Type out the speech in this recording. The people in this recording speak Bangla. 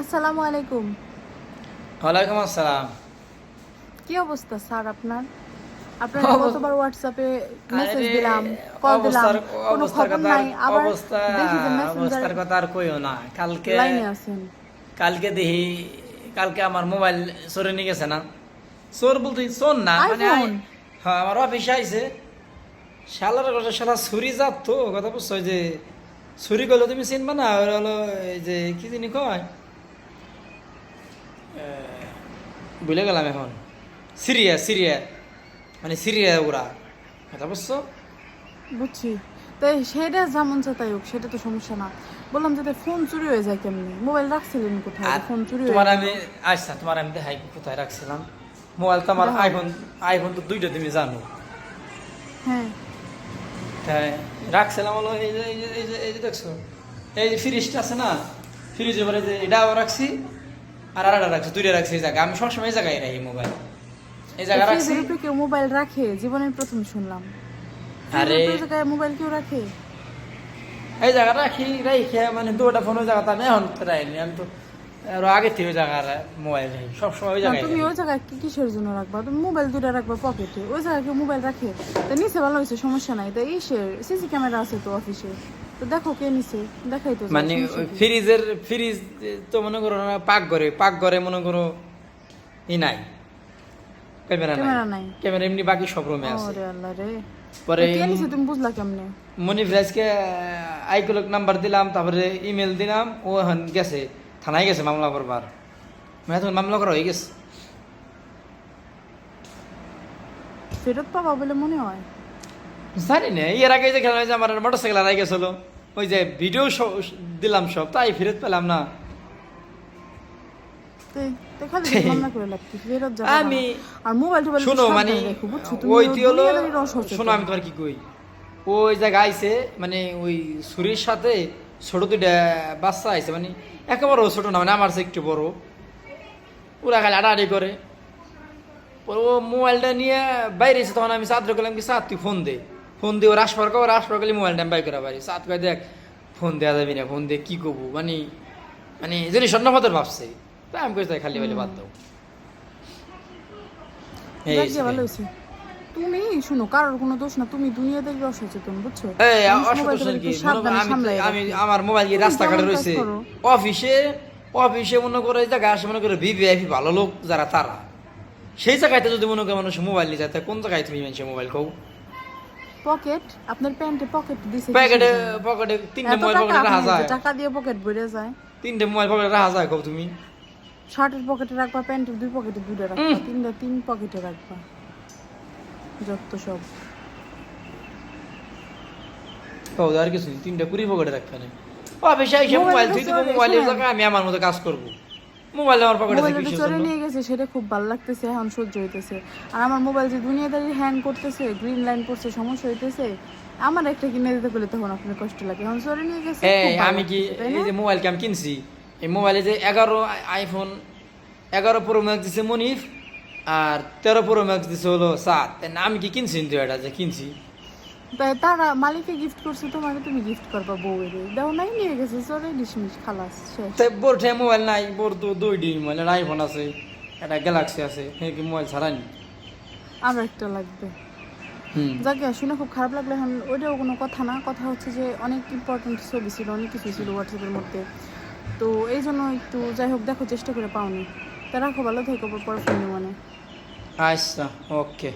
আসসালামু আলাইকুম। ওয়ালাইকুম আসসালাম। কি অবস্থা স্যার আপনার? আপনার কতবার হোয়াটসঅ্যাপে মেসেজ দিলাম কল দিলাম কোনো খবর নাই আবার অবস্থা দেখি যে মেসেঞ্জার কথা আর কইও না। কালকে লাইনে আছেন। কালকে দেখি কালকে আমার মোবাইল চোরে নিয়ে গেছে না। চোর বলতে চোর না মানে হ্যাঁ আমার অফিসে আইছে। শালার কথা শালা ছুরি যাত তো কথা বুঝছ? যে ছুরি করলে তুমি চিনবা না? ওরা হলো এই যে কি জিনিস কয়? ভুলে গেলাম এখন। Syria Syria. মানে সিরিয়া ওরা। কথা বুঝছ? বুঝছি। তাই সেটা যেমন চা তাই হোক সেটা তো সমস্যা না। বললাম যাতে ফোন চুরি হয়ে যায় কেমনি? মোবাইল রাখছিলেন কোথায়? ফোন চুরি তোমার আমি আচ্ছা তোমার আমি দেখাই কোথায় রাখছিলাম। মোবাইল তো আমার আইফোন আইফোন তো দুইটা তুমি জানো। হ্যাঁ। তাই রাখছিলাম হলো এই যে এই যে এই যে এই যে দেখছ। এই যে ফ্রিজটা আছে না? ফ্রিজে পরে যে এটাও রাখছি। আর রাখছি দুইটা রাখছি এই জায়গায়। আমি সবসময় এই জায়গায় রাখি মোবাইল এই রাখছি। কেউ মোবাইল রাখে? জীবনের প্রথম শুনলাম। আরে। জায়গায় মোবাইল কেউ রাখে? এই জায়গা রাখি রাখি মানে দুটা ফোন ওই জায়গাতে আমি এখন তো রাখিনি আমি তো আরও আগে থেকে ওই জায়গায় মোবাইল রাখি। সবসময় ওই জায়গায় তুমি ওই জায়গায় কি কিসের জন্য রাখবা? তুমি মোবাইল দুটো রাখবা পকেটে ওই জায়গায় কেউ মোবাইল রাখে? তো নিচে ভালো হয়েছে সমস্যা নাই। তো ইসের সিসি ক্যামেরা আছে তো অফিসে তো দেখো কে নিচে দেখাই তো মানে? ফ্রিজের ফ্রিজ তো মনে করো না পাক ঘরে পাক ঘরে মনে করো ই নাই। ক্যামেরা নাই। ক্যামেরা এমনি বাকি সব রুমে আছে। ওরে আল্লাহ রে। পরে কে নিচে তুমি বুঝলা কেমনে? মনিফ রাজকে আইকুলক নাম্বার দিলাম তারপরে ইমেল দিলাম ও এখন গেছে থানায় গেছে মামলা করবার। মানে এখন মামলা করা হয়ে গেছে। ফেরত পাবা বলে মনে হয়। জানি না এর আগে যে খেলা হয়েছে আমার মোটর সাইকেল হারাই গেছিল। ওই যে ভিডিও দিলাম সব তাই ফেরত পেলাম না। আমি- শোনো মানে দেখো বুঝছ? তুমি ওই হলো? শোনো আমি তোমার কি কই? ওই জায়গা আইছে মানে ওই ছুরির সাথে ছোট দুইটা বাচ্চা আইছে মানে একেবারে ছোট না মানে আমার একটু বড়। ওরা খালি আড়াআড়ি করে। ও মোবাইলটা নিয়ে বাইরে এসে তখন আমি চাঁদরে গেলাম কি চাঁদ তুই ফোন দে। ফোন দিয়ে ওর আসবার কর আসবার গেলে মোবাইলটা আমি বাই করে পারি চাঁদ কয় দেখ ফোন দেওয়া যাবি না ফোন দিয়ে কী করব? মানে মানে জিনিস স্বর্ণপথের ভাবছে। তাই আমি কইছি খালি বলে বাদ দাও। এই যাক হচ্ছে গিয়ে ভালো হয়েছে। তুমি শুনো কারোর কোনো দোষ না তুমি দুনিয়াদারির অসচেতন বুঝছ? এই মোবাইল অসুবিধা কি? আমি সামলায় আমি রাখে। আমার মোবাইল গিয়ে রাস্তাঘাটে রয়েছে অফিসে অফিসে মনে করে এই জায়গায় আসে মনে করে ভিভিআইপি ভালো লোক যারা তারা। সেই জায়গাতে যদি মনে করে মানুষ মোবাইল নিয়ে যায় কোন জায়গায় তুমি মানুষের মোবাইল খাও? পকেট আপনার প্যান্টে পকেট দিছে প্যাকেটে পকেটে তিনটে মোবাইল পকেটে রাখা যায়। টাকা দিয়ে পকেট ভরে যায়। তিনটে মোবাইল পকেটে রাখা যায় খাও তুমি? শার্টের পকেটে রাখবা প্যান্টের দুই পকেটে দুটো রাখবা। তিনটা তিন পকেটে রাখবা। যত সব। খাও আর কিছু? তিনটে কুড়ি পকেটে রাখতে নেই অফিসে এসে মোবাইল তো আমি আমার মতো কাজ করব। মোবাইল আমার পকেটে থাকে নিয়ে গেছে সেটা খুব ভালো লাগতেছে এখন সহ্য হইতেছে। আর আমার মোবাইল যে দুনিয়াদারি হ্যাং করতেছে গ্রিন লাইন পড়ছে সমস্যা হইতেছে আমার একটা কিনে দিতে বলে তখন আপনার কষ্ট লাগে। এখন চলে নিয়ে গেছে এই আমি কি এই যে মোবাইলকে আমি কিনছি? এই মোবাইলে যে এগারো আইফোন এগারো প্রো ম্যাক্স দিছে মনিফ আর তেরো প্রো ম্যাক্স দিছে হলো সাত। আমি কি কিনছি? কিন্তু এটা যে কিনছি। তারা মালিককে গিফট করছে তোমাকে তুমি গিফট করবা বউয়ের দাও নাই নিয়ে গেছে চলে ডিসমিস খালাস তাই বোর ঠে মোবাইল নাই বোর তো দুই ডি মোবাইল একটা আইফোন আছে একটা গ্যালাক্সি আছে হ্যাঁ কি মোবাইল ছাড়া নি? আরও একটা লাগবে। হুম। যাকে শুনে খুব খারাপ লাগল এখন ওইটাও কোনো কথা না কথা হচ্ছে যে অনেক ইম্পর্টেন্ট ছবি ছিল অনেক কিছু ছিল হোয়াটসঅ্যাপের মধ্যে। তো এই জন্য একটু যাই হোক দেখো চেষ্টা করে পাওনি। তা রাখো ভালো থেকো পরে ফোন মানে আচ্ছা ওকে